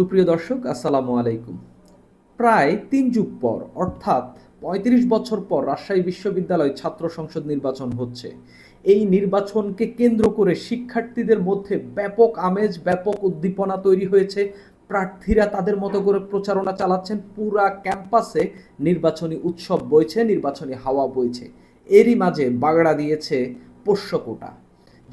সুপ্রিয় দর্শক, আসসালামু আলাইকুম। প্রায় তিন যুগ পর, অর্থাৎ পঁয়ত্রিশ বছর পর রাজশাহী বিশ্ববিদ্যালয় ছাত্র সংসদ নির্বাচন হচ্ছে। এই নির্বাচনকে কেন্দ্র করে শিক্ষার্থীদের মধ্যে ব্যাপক আমেজ, ব্যাপক উদ্দীপনা তৈরি হয়েছে। প্রার্থীরা তাদের মতো করে প্রচারণা চালাচ্ছেন। পুরা ক্যাম্পাসে নির্বাচনী উৎসব বইছে, নির্বাচনী হাওয়া বইছে। এরই মাঝে বাগড়া দিয়েছে পোষ্যকোটা।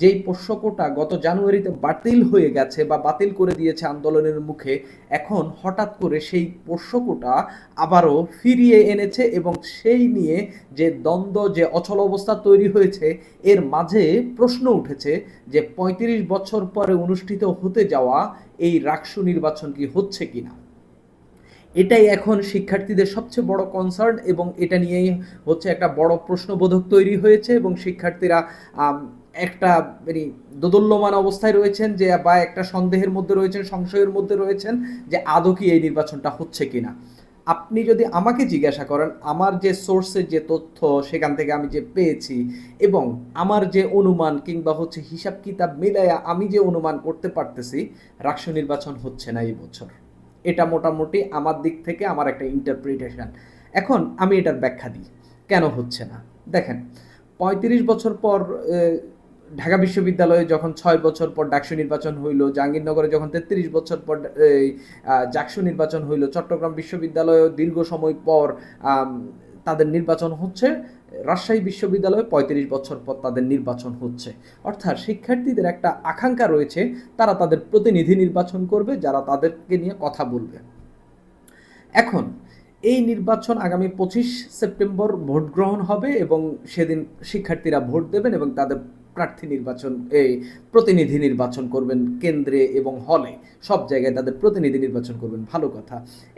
যেই পোষ্যকোটা গত জানুয়ারিতে বাতিল হয়ে গেছে বা বাতিল করে দিয়েছে আন্দোলনের মুখে, এখন হঠাৎ করে সেই পোষ্যকোটা আবারও ফিরিয়ে এনেছে এবং সেই নিয়ে যে দ্বন্দ্ব, যে অচল অবস্থা তৈরি হয়েছে, এর মাঝে প্রশ্ন উঠেছে যে ৩৫ বছর পরে অনুষ্ঠিত হতে যাওয়া এই রাকসু নির্বাচন কি হচ্ছে কিনা এটাই এখন শিক্ষার্থীদের সবচেয়ে বড় কনসার্ন এবং এটা নিয়েই হচ্ছে একটা বড় প্রশ্নবোধক তৈরি হয়েছে এবং শিক্ষার্থীরা একটা মানে দোদল্যমান অবস্থায় রয়েছেন যে বা একটা সন্দেহের মধ্যে রয়েছেন, সংশয়ের মধ্যে রয়েছেন যে আদৌ কি এই নির্বাচনটা হচ্ছে কিনা। আপনি যদি আমাকে জিজ্ঞাসা করেন, আমার যে সোর্সের যে তথ্য সেখান থেকে আমি যে পেয়েছি এবং আমার যে অনুমান কিংবা হচ্ছে হিসাব কিতাব মিলাইয়া আমি যে অনুমান করতে পারতেছি রাষ্ট্র নির্বাচন হচ্ছে না এই বছর। এটা মোটামুটি আমার দিক থেকে আমার একটা ইন্টারপ্রিটেশন এখন আমি এটার ব্যাখ্যা দিই। কেন হচ্ছে না? দেখেন, পঁয়ত্রিশ বছর পর ঢাকা বিশ্ববিদ্যালয়ে যখন ছয় বছর পর ডাকসু নির্বাচন হইল জাহাঙ্গীরনগরে যখন তেত্রিশ বছর পর এই, জাকসু নির্বাচন হইল চট্টগ্রাম বিশ্ববিদ্যালয়েও দীর্ঘ সময় পর তাদের নির্বাচন হচ্ছে। রাজশাহী বিশ্ববিদ্যালয়ে পঁয়ত্রিশ বছর পর তাদের নির্বাচন হচ্ছে। অর্থাৎ শিক্ষার্থীদের একটা আকাঙ্ক্ষা রয়েছে তারা তাদের প্রতিনিধি নির্বাচন করবে যারা তাদেরকে নিয়ে কথা বলবে। এখন এই নির্বাচন আগামী পঁচিশ সেপ্টেম্বর ভোট গ্রহণ হবে এবং সেদিন শিক্ষার্থীরা ভোট দেবেন এবং তাদের প্রার্থী নির্বাচন এই প্রতিনিধি নির্বাচন করবেন কেন্দ্রে এবং হলে সব জায়গায় তাদের প্রতিনিধি নির্বাচন করবেন, ভালো কথা।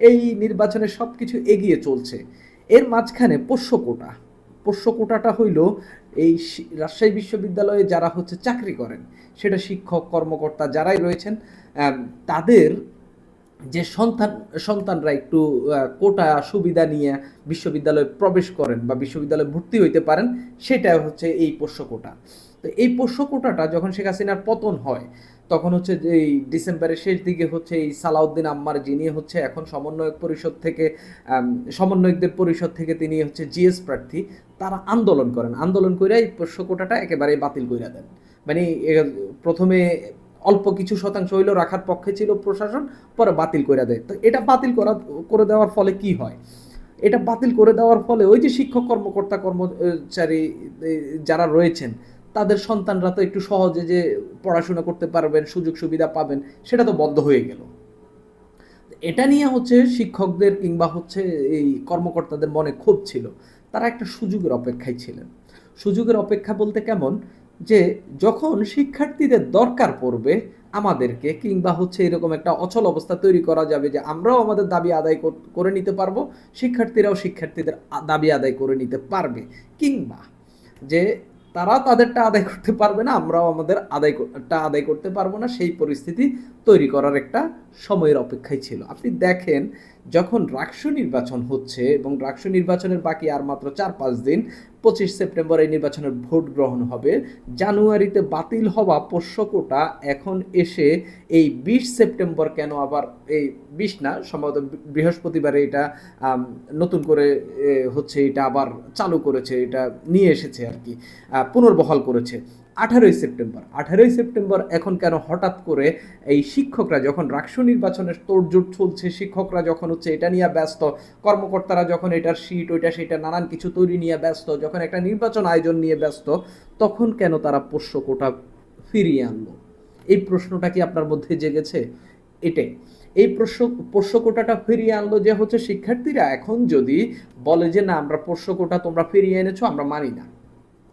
এই নির্বাচনে সব কিছু এগিয়ে চলছে। এর মাঝখানে পোষ্য কোটা। পোষ্য কোটাটা হইল এই রাজশাহী বিশ্ববিদ্যালয়ে যারা হচ্ছে চাকরি করেন, সেটা শিক্ষক, কর্মকর্তা যারাই রয়েছেন তাদের যে সন্তান, সন্তানরা একটু কোটা সুবিধা নিয়ে বিশ্ববিদ্যালয়ে প্রবেশ করেন বা বিশ্ববিদ্যালয়ে ভর্তি হইতে পারেন, সেটা হচ্ছে এই পোষ্য কোটা। তো এই পোষ্য কোটাটা যখন শেখ হাসিনার পতন হয়, তখন হচ্ছে যে এই ডিসেম্বরের শেষ দিকে হচ্ছে এই সালাউদ্দিন আম্মার যিনি হচ্ছে এখন সমন্বয়ক পরিষদ থেকে সমন্বয়কদের পরিষদ থেকে তিনি হচ্ছে জিএস প্রার্থী, তারা আন্দোলন করেন। আন্দোলন করে এই পোষ্য কোটাটা একেবারে বাতিল করে দেন। মানে প্রথমে অল্প কিছু শতাংশ হইলেও রাখার পক্ষে ছিল প্রশাসন, পরে বাতিল করে দেয়। তো এটা বাতিল করা, করে দেওয়ার ফলে কি হয়? এটা বাতিল করে দেওয়ার ফলে ওই যে শিক্ষক কর্মকর্তা কর্মচারী যারা রয়েছেন, তাদের সন্তানরা তো একটু সহজে যে পড়াশোনা করতে পারবেন, সুযোগ সুবিধা পাবেন, সেটা তো বন্ধ হয়ে গেল। এটা নিয়ে হচ্ছে শিক্ষকদের কিংবা হচ্ছে এই কর্মকর্তাদের মনে ক্ষোভ ছিল। তারা একটা সুযোগের অপেক্ষায় ছিলেন। সুযোগের অপেক্ষা বলতে কেমন? যে যখন শিক্ষার্থীদের দরকার পড়বে আমাদেরকে, কিংবা হচ্ছে এরকম একটা অচল অবস্থা তৈরি করা যাবে যে আমরাও আমাদের দাবি আদায় করে নিতে পারব, শিক্ষার্থীরাও শিক্ষার্থীদের দাবি আদায় করে নিতে পারবে। কিংবা যে তারা তাদেরটা আদায় করতে পারবে না, আমরাও আমাদের আদায় কর- টা আদায় করতে পারব না, সেই পরিস্থিতি তৈরি করার একটা সময়ের অপেক্ষায় ছিল। আপনি দেখেন, যখন রাকসু নির্বাচন হচ্ছে এবং রাকসু নির্বাচনের বাকি আর মাত্র চার পাঁচ দিন পঁচিশ সেপ্টেম্বর এই নির্বাচনের ভোট গ্রহণ হবে। জানুয়ারিতে বাতিল হওয়া পোষ্য কোটা এখন এসে এই বিশ সেপ্টেম্বর কেন আবার এই বিশ না, সম্ভবত বৃহস্পতিবারে এটা নতুন করে হচ্ছে এটা আবার চালু করেছে, এটা নিয়ে এসেছে আর কি পুনর্বহাল করেছে। আঠারোই সেপ্টেম্বর। আঠারোই সেপ্টেম্বর এখন কেন হঠাৎ করে এই শিক্ষকরা যখন রাকসু নির্বাচনের তোড়জোড় চলছে, শিক্ষকরা যখন হচ্ছে এটা নিয়ে ব্যস্ত, কর্মকর্তারা যখন এটার সিট ওইটা সেটা নানান কিছু তৈরি নিয়ে ব্যস্ত, যখন একটা নির্বাচন আয়োজন নিয়ে ব্যস্ত, তখন কেন তারা পোষ্য কোটা ফিরিয়ে আনলো? এই প্রশ্নটা কি আপনার মধ্যে জেগেছে? এটাই। এই প্রশ্ন, পোষ্য কোটাটা ফিরিয়ে আনলো যে হচ্ছে শিক্ষার্থীরা এখন যদি বলে যে না, আমরা পোষ্য কোটা তোমরা ফিরিয়ে এনেছো, আমরা মানি না।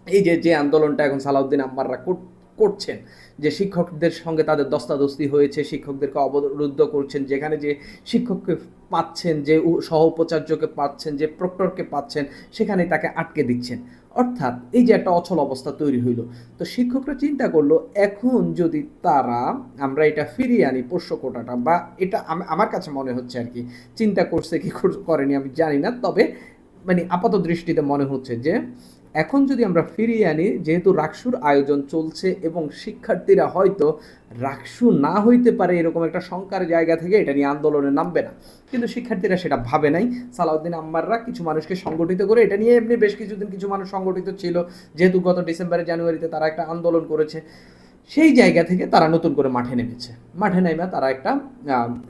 এই যে যে আন্দোলনটা এখন সালাউদ্দিন আম্মাররা কর- করছেন, যে শিক্ষকদের সঙ্গে তাদের দস্তাদস্তি হয়েছে, শিক্ষকদেরকে অবরুদ্ধ করছেন, যেখানে যে শিক্ষককে পাচ্ছেন, যে সহ উপাচার্যকে পাচ্ছেন, যে প্রক্টরকে পাচ্ছেন সেখানে তাকে আটকে দিচ্ছেন। অর্থাৎ এই যে একটা অচল অবস্থা তৈরি হইল। তো শিক্ষকরা চিন্তা করল, এখন যদি তারা, আমরা এটা ফিরিয়ে আনি পোষ্য কোটাটা, বা এটা আমার কাছে মনে হচ্ছে আর কি, চিন্তা করছে কি কর- করেনি আমি জানি না, তবে মানে আপাত দৃষ্টিতে মনে হচ্ছে যে এখন যদি আমরা ফিরিয়ে আনি, যেহেতু রাকসুর আয়োজন চলছে এবং শিক্ষার্থীরা হয়তো রাকসু না হইতে পারে এরকম একটা শঙ্কার জায়গা থেকে, এটা নিয়ে আন্দোলনে নামবে না। কিন্তু শিক্ষার্থীরা সেটা ভাবে নাই। সালাউদ্দিন আম্মাররা কিছু মানুষকে সংগঠিত করে, এটা নিয়ে এমনি বেশ কিছুদিন কিছু মানুষ সংগঠিত ছিল। যেহেতু গত ডিসেম্বরে জানুয়ারিতে তারা একটা আন্দোলন করেছে। সেই জায়গা থেকে তারা নতুন করে মাঠে নেমেছে। মাঠে নেমে তারা একটা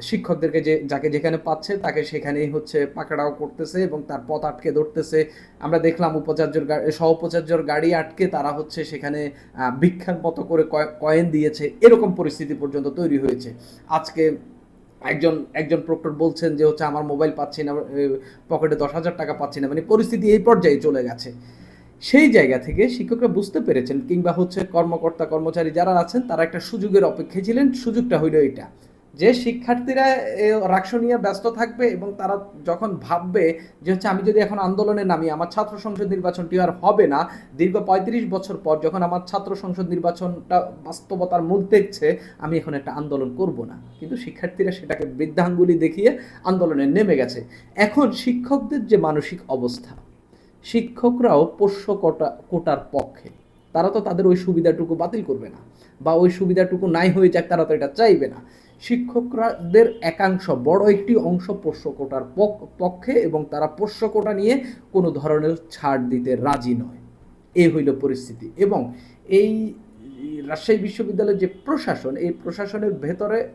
শিক্ষকদেরকে যে, যাকে যেখানে পাচ্ছে তাকে সেখানেই হচ্ছে পাকড়াও করতেছে এবং তার পথ আটকে ধরতেছে। আমরা দেখলাম উপাচার্যর সহ উপাচার্যর গাড়ি আটকে তারা হচ্ছে সেখানে ভিক্ষার মতো করে কয়- কয়েন দিয়েছে। এরকম পরিস্থিতি পর্যন্ত তৈরি হয়েছে। আজকে একজন একজন প্রক্টর বলছেন যে, হচ্ছে আমার মোবাইল পাচ্ছি না পকেটে দশ হাজার টাকা পাচ্ছি না। মানে পরিস্থিতি এই পর্যায়ে চলে গেছে। সেই জায়গা থেকে শিক্ষকরা বুঝতে পেরেছেন কিংবা হচ্ছে কর্মকর্তা কর্মচারী যারা আছেন তারা একটা সুযোগের অপেক্ষায় ছিলেন। সুযোগটা হইল এটা যে শিক্ষার্থীরা এ, রাক্ষ নিয়ে ব্যস্ত থাকবে এবং তারা যখন ভাববে যে হচ্ছে আমি যদি এখন আন্দোলনে নামি আমার ছাত্র সংসদ নির্বাচনটি আর হবে না দীর্ঘ পঁয়ত্রিশ বছর পর যখন আমার ছাত্র সংসদ নির্বাচনটা বাস্তবতার মুখ দেখছে আমি এখন একটা আন্দোলন করব না। কিন্তু শিক্ষার্থীরা সেটাকে বৃদ্ধাঙ্গুলি দেখিয়ে আন্দোলনে নেমে গেছে। এখন শিক্ষকদের যে মানসিক অবস্থা শিক্ষকরাও পোষ্য কোটা, কোটার পক্ষে। তারা তো তাদের ওই সুবিধাটুকু বাতিল করবে না, বা ওই সুবিধাটুকু নাই হয়ে যাক তারা তো এটা চাইবে না। শিক্ষকরাদের একাংশ বড় একটি অংশ পোষ্য কোটার পক- পক্ষে এবং তারা পোষ্য কোটা নিয়ে কোনো ধরনের ছাড় দিতে রাজি নয়। এই হইল পরিস্থিতি এবং এই রাজশাহী বিশ্ববিদ্যালয়ের যে প্রশাসন, এই প্রশাসনের ভেতরে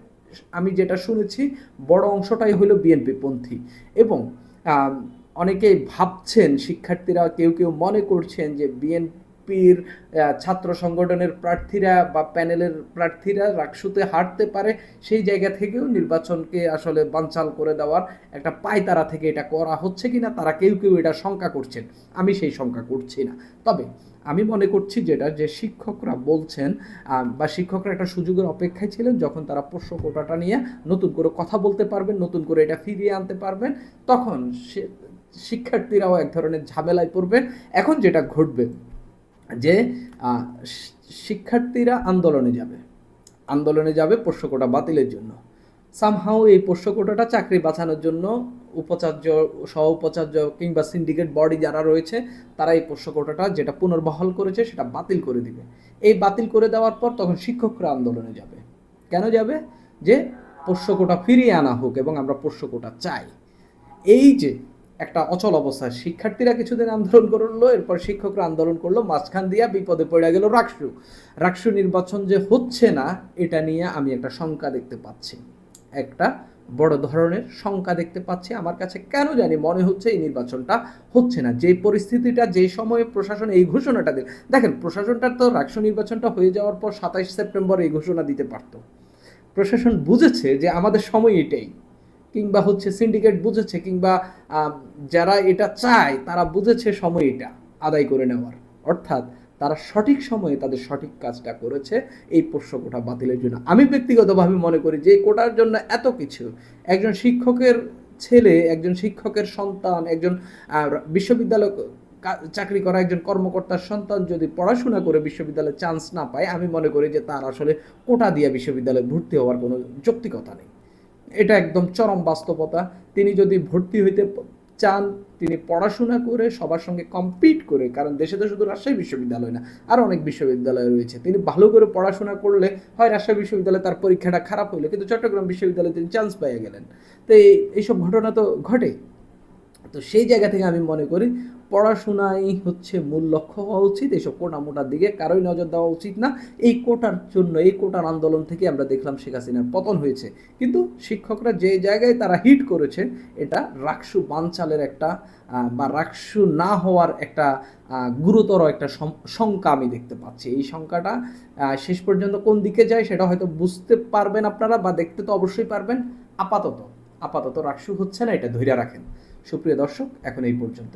আমি যেটা শুনেছি, বড় অংশটাই হলো বিএনপি পন্থী এবং অনেকেই ভাবছেন, শিক্ষার্থীরা কেউ কেউ মনে করছেন যে বিএনপির ছাত্র সংগঠনের প্রার্থীরা বা প্যানেলের প্রার্থীরা রাকসুতে হারতে পারে, সেই জায়গা থেকেও নির্বাচনকে আসলে বানচাল করে দেওয়ার একটা পায়তারা থেকে এটা করা হচ্ছে কিনা, তারা কেউ কেউ এটা শঙ্কা করছেন। আমি সেই শঙ্কা করছি না। তবে আমি মনে করছি যেটা, যে শিক্ষকরা বলছেন বা শিক্ষকরা একটা সুযোগের অপেক্ষায় ছিলেন, যখন তারা পোষ্য কোটাটা নিয়ে নতুন করে কথা বলতে পারবেন, নতুন করে এটা ফিরিয়ে আনতে পারবেন, তখন সে শিক্ষার্থীরাও এক ধরনের ঝামেলায় পড়বে এখন যেটা ঘটবে, যে শিক্ষার্থীরা আন্দোলনে যাবে। আন্দোলনে যাবে পোষ্য কোটা বাতিলের জন্য। সামহাও এই পোষ্য কোটাটা চাকরি বাঁচানোর জন্য উপাচার্য সহ উপাচার্য কিংবা সিন্ডিকেট বডি যারা রয়েছে, তারা এই পোষ্য কোটাটা যেটা পুনর্বহাল করেছে, সেটা বাতিল করে দিবে। এই বাতিল করে দেওয়ার পর তখন শিক্ষকরা আন্দোলনে যাবে। কেন যাবে? যে পোষ্য কোটা ফিরিয়ে আনা হোক এবং আমরা পোষ্য কোটা চাই। এই যে একটা অচল অবস্থা। শিক্ষার্থীরা কিছুদিন আন্দোলন করল এরপর শিক্ষকরা আন্দোলন করল, মাঝখান দিয়া বিপদে পড়ে গেল রাকসু। রাকসু নির্বাচন যে হচ্ছে না, এটা নিয়ে আমি একটা শঙ্কা দেখতে পাচ্ছি। একটা বড় ধরনের শঙ্কা দেখতে পাচ্ছি আমার কাছে। কেন জানি মনে হচ্ছে এই নির্বাচনটা হচ্ছে না। যে পরিস্থিতিটা, যে সময়ে প্রশাসন এই ঘোষণাটা দিল। দেখেন, প্রশাসনটা তো রাকসু নির্বাচনটা হয়ে যাওয়ার পর সাতাইশ সেপ্টেম্বর এই ঘোষণা দিতে পারতো। প্রশাসন বুঝেছে যে আমাদের সময় এটাই। কিংবা হচ্ছে সিন্ডিকেট বুঝেছে কিংবা যারা এটা চায়, তারা বুঝেছে সময় এটা আদায় করে নেওয়ার। অর্থাৎ তারা সঠিক সময়ে তাদের সঠিক কাজটা করেছে, এই পোষ্য কোটা বাতিলের জন্য। আমি ব্যক্তিগতভাবে মনে করি যে কোটার জন্য এত কিছু। একজন শিক্ষকের ছেলে, একজন শিক্ষকের সন্তান, একজন বিশ্ববিদ্যালয় চাকরি করা একজন কর্মকর্তার সন্তান যদি পড়াশোনা করে বিশ্ববিদ্যালয়ে চান্স না পায়, আমি মনে করি যে তার আসলে কোটা দিয়ে বিশ্ববিদ্যালয়ে ভর্তি হওয়ার কোনো যৌক্তিকতা নেই। এটা একদম চরম বাস্তবতা। তিনি যদি ভর্তি হইতে চান, তিনি পড়াশোনা করে সবার সঙ্গে কম্পিট করে, কারণ দেশে তো শুধু রাজশাহী বিশ্ববিদ্যালয় না আরও অনেক বিশ্ববিদ্যালয় রয়েছে। তিনি ভালো করে পড়াশোনা করলে হয় রাজশাহী বিশ্ববিদ্যালয়ে তার পরীক্ষাটা খারাপ হইল, কিন্তু চট্টগ্রাম বিশ্ববিদ্যালয়ে তিনি চান্স পেয়ে গেলেন। তো এই, এইসব ঘটনা তো ঘটে। তো সেই জায়গা থেকে আমি মনে করি পড়াশোনাই হচ্ছে মূল লক্ষ্য হওয়া উচিত এইসব কোটা মোটার দিকে কারোই নজর দেওয়া উচিত না। এই কোটার জন্য, এই কোটার আন্দোলন থেকে আমরা দেখলাম শেখ হাসিনার পতন হয়েছে। কিন্তু শিক্ষকরা যে জায়গায় তারা হিট করেছে এটা রাকসু বানচালের একটা বা রাকসু না হওয়ার একটা গুরুতর একটা শঙ্কা আমি দেখতে পাচ্ছি। এই শঙ্কাটা শেষ পর্যন্ত কোন দিকে যায় সেটা হয়তো বুঝতে পারবেন আপনারা বা দেখতে তো অবশ্যই পারবেন। আপাতত আপাতত রাকসু হচ্ছে না, এটা ধৈর্য রাখেন। সুপ্রিয় দর্শক এখন এই পর্যন্ত